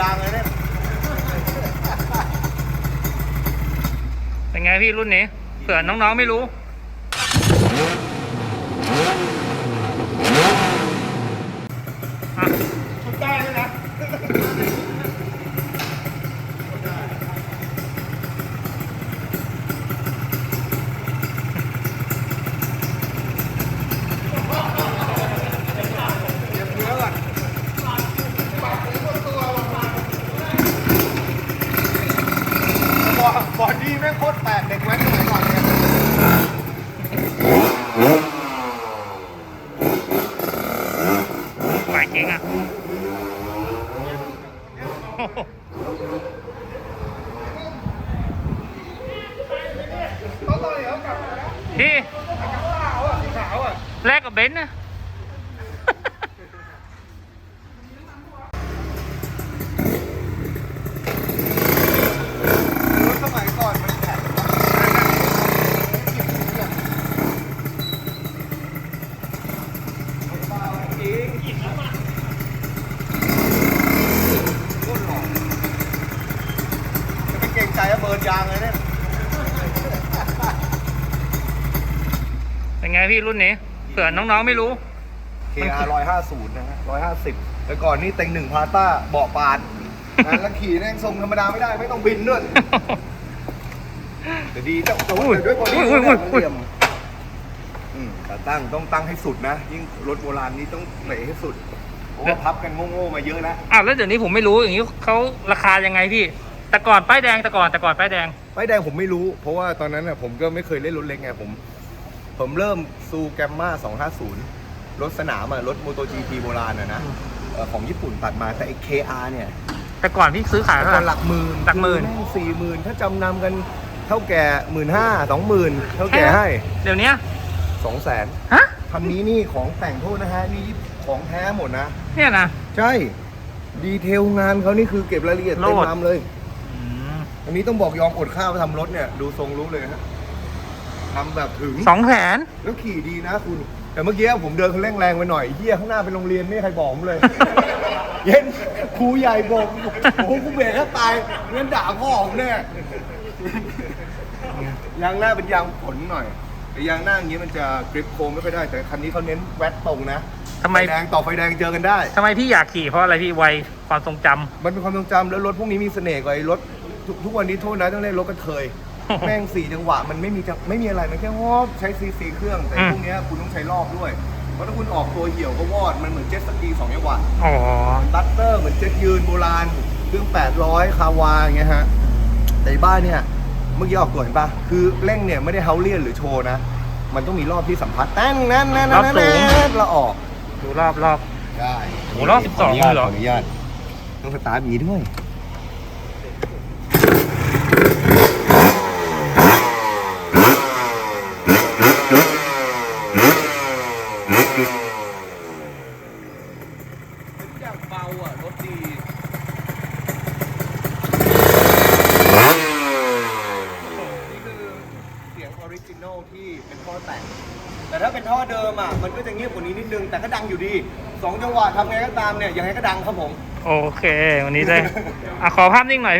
ยางเลยเนี่ยเป็นไงพี่รุ่นนี้เผื่อน้องๆไม่รู้ อะ ชุดได้เลยนะเดี๋ยวเนื้อก่อนบ อดีแม่งโคตรแปลกเด็กแว้นสมัยก่อนเนี่ยไหวจริงอะโอ้โหต้องต่อยเขากลับมานะพี่ขาวอะสีขาวอะแลกกับเบนซ์นะ รถสมัยก่อนมันแข็งจริงอินแล้วมาโคตรหล่อจะ เป็นเกรงใจอะเบิร์นยางเลยเนี่ยเป็นไงพี่รุ่นนี้เผื่อน้องๆไม่รู้ KR 150 นะฮะ150 แต่ก่อนนี่เต็งหนึ่งพาต้าเบาะปานนะแล้วขี่แม่งทรงธรรมดาไม่ได้ไม่ต้องบินด้วยแต่ดีแต่แต่ว่าอุ้ยแต่ด้วยบอดี้อุ้ยอุ้ยอุ้ยเหลี่ยมอืมแต่ตั้งต้องตั้งให้สุดนะ ยิ่งรถโบราณนี้ต้องเหละให้สุดเพราะว่าพับกันโง่ๆมาเยอะแล้ว อ้าวแล้วเดี๋ยวนี้ผมไม่รู้อย่างนี้เขาราคายังไงพี่ แต่ก่อนป้ายแดงแต่ก่อนแต่ก่อนป้ายแดง ป้ายแดงผมไม่รู้ เพราะว่าตอนนั้นน่ะผมก็ไม่เคยเล่นรถเล็กไงผม ผมเริ่มซูแกมมา250 รถสนามอะรถโมโต GP โบราณอะนะเอ่อของญี่ปุ่นตัดมาแต่ไอ้ KR เนี่ยแต่ก่อนพี่ซื้อขายเท่าไหตอร่นหลักหมื่นหลักหมื่น สี่หมื่นถ้าจำนำกันเท่าแก่หมื่นห้าสองหมื่นเท่าแก่ให้เดี๋ยวนี้สองแสนฮะคันนี้นี่ของแต่งโทษนะฮะนี่ของแท้หมดนะ เนี่ยนะ ใช่ ดีเทลงานเขานี่คือเก็บรายละเอียดเต็มโลดลำเลย อืมอันนี้ต้องบอกยอมอดข้าวไปทำรถเนี่ย ดูทรงรู้เลยนะทำแบบถึง สองแสน แล้วขี่ดีนะคุณ แต่เมื่อกี้ผมเดินคันเร่งแรงไปหน่อยเฮียข้างหน้าเป็นโรงเรียนไม่มีใครบอกผมเลย เย็นครูใหญ่บอกโอ้โหกูเบรกแค่ตายงั้นด่าพ่อผมแน่ยางหน้าเป็นยางผลหน่อยแต่ยางหน้าอย่างนี้มันจะกริปโค้งไม่ค่อยได้แต่คันนี้เขาเน้นแวดตรงนะทำไม ฟแดงต่อไฟแดงเจอกันได้ ทำไมพี่อยากขี่เพราะอะไรพี่วัยความทรงจำ มันเป็นความทรงจำแล้วรถพวกนี้มีเสน่ห์กว่าไอ้รถ ทุกทุกวันนี้โทษนะต้องเล่นรถกระเทย แม่งสี่จังหวะมันไม่มีจังไม่มีอะไรมันแค่วอดใช้ซีซีเครื่องแต่อืมพวกเนี้ยคุณต้องใช้รอบด้วย เพราะถ้าคุณออกตัวเหี่ยวก็วอดมันเหมือนเจ็ตสกีสองจังหวะอ๋อบัตเตอร์เหมือนเจ็ตยืนโบราณเครื่อง800คาวาอย่างเงี้ยฮะแต่ไอ้บ้านเนี่ยเมื่อกี้ออกตัวเห็นปะคือเร่งเนี่ยไม่ได้เฮาเลียนหรือโชว์นะมันต้องมีรอบที่สัมผัสแต้นนั่นนั่นรอบนั่นสูงแล้วออกดูรอบรอบได้โหรอบ12เลยเหรอขออนุญาตต้องสตาร์ทหมีด้วย อย่างเบาอะ รถดี นี่คือเสียงออริจินอลที่เป็นท่อแต่ง แต่ถ้าเป็นท่ อะมันก็จะเงียบกว่านี้นิดนึงแต่ก็ดังอยู่ดีสองจังหวะทำไงก็ตามเนี่ยยังไงก็ดังครับผม โอเค วันนี้ได้ อะ ขอภาพนิ่งหน่อย